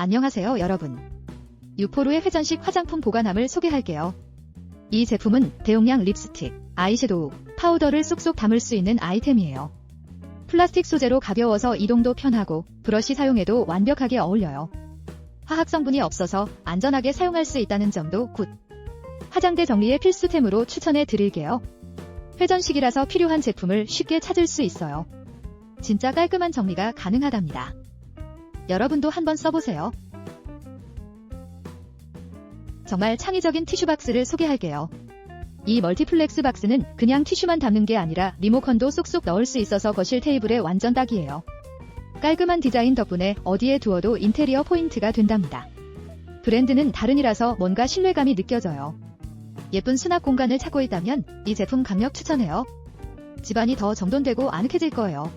안녕하세요 여러분. 유포루의 회전식 화장품 보관함을 소개할게요. 이 제품은 대용량 립스틱, 아이섀도우, 파우더를 쏙쏙 담을 수 있는 아이템이에요. 플라스틱 소재로 가벼워서 이동도 편하고 브러쉬 사용에도 완벽하게 어울려요. 화학 성분이 없어서 안전하게 사용할 수 있다는 점도 굿. 화장대 정리의 필수템으로 추천해 드릴게요. 회전식이라서 필요한 제품을 쉽게 찾을 수 있어요. 진짜 깔끔한 정리가 가능하답니다. 여러분도 한번 써보세요. 정말 창의적인 티슈 박스를 소개할게요. 이 멀티플렉스 박스는 그냥 티슈만 담는 게 아니라 리모컨도 쏙쏙 넣을 수 있어서 거실 테이블에 완전 딱이에요. 깔끔한 디자인 덕분에 어디에 두어도 인테리어 포인트가 된답니다. 브랜드는 다른이라서 뭔가 신뢰감이 느껴져요. 예쁜 수납 공간을 찾고 있다면 이 제품 강력 추천해요. 집안이 더 정돈되고 아늑해질 거예요.